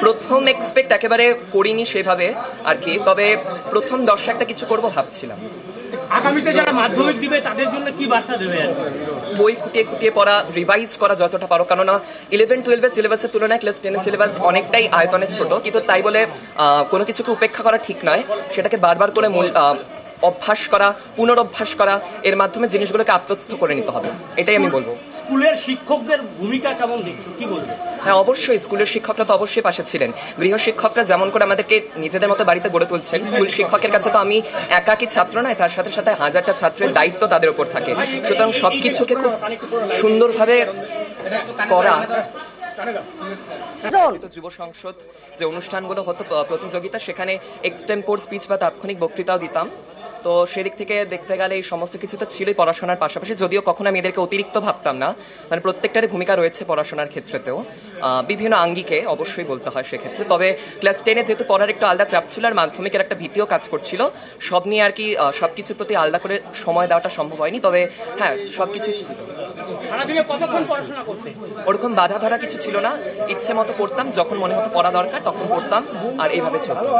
প্রথম এক্সপেক্ট একেবারে করিনি সেভাবে আর কি তবে প্রথম দশে একটা কিছু করব ভাবছিলাম। আগামীতে যারা মাধ্যমিক দিবে তাদের জন্য কি বার্তা দেবে বই খুঁটিয়ে খুঁটিয়ে পড়া রিভাইজ করা যতটা পারো কেননা ইলেভেন টুয়েলভের সিলেবাসের তুলনায় ক্লাস টেনের সিলেবাস অনেকটাই আয়তনে ছোট কিন্তু তাই বলে আহ, কোনো কিছুকে উপেক্ষা করা ঠিক নয়। সেটাকে বারবার করে মূল অভ্যাস করা পুনরভ্যাস করা এর মাধ্যমে জিনিসগুলোকে আত্মস্থ করে নিতে হবে। এটাই আমি বলব। স্কুলের শিক্ষকদের ভূমিকা কেমন দেখছ? কি বলবে? হ্যাঁ অবশ্যই স্কুলের শিক্ষকরা তো অবশ্যই পাশে ছিলেন। গৃহ শিক্ষকরা যেমন করে আমাদেরকে নিজেদের মতো বাড়িতে গড়ে তুলছেন স্কুল শিক্ষকের কাছে তো আমি একাকি ছাত্র নয় তার সাথে সাথে হাজারটা ছাত্রের দায়িত্ব তাদের উপর থাকে। সুতরাং সবকিছুকে খুব সুন্দরভাবে করা। যুব সংসদ যে অনুষ্ঠানগুলো হতো প্রতিযোগিতা সেখানে এক্সটেম্পোর স্পিচ বা তাৎক্ষণিক বক্তৃতাও দিতাম। তো সেদিক থেকে দেখতে গেলে এই সমস্ত কিছু তো ছিলই পড়াশোনার পাশাপাশি। যদিও কখনো আমি এদেরকে অতিরিক্ত ভাবতাম না মানে প্রত্যেকটারই ভূমিকা রয়েছে পড়াশোনার ক্ষেত্রেতেও। বিভিন্ন আঙ্গিকে অবশ্যই বলতে হয় সেক্ষেত্রে। তবে ক্লাস টেনে যেহেতু পড়ার একটু আলাদা চাপ ছিল আর মাধ্যমিকের একটা ভীতিও কাজ করছিল সব নিয়ে আর কি সব কিছুর প্রতি আলাদা করে সময় দেওয়াটা সম্ভব হয়নি। তবে হ্যাঁ ছিল। কতক্ষণ পড়াশোনা করতে? ওরকম বাধা ধরা কিছু ছিল না। ইচ্ছে মতো পড়তাম যখন মনে হতো পড়া দরকার তখন পড়তাম আর এইভাবে চলতাম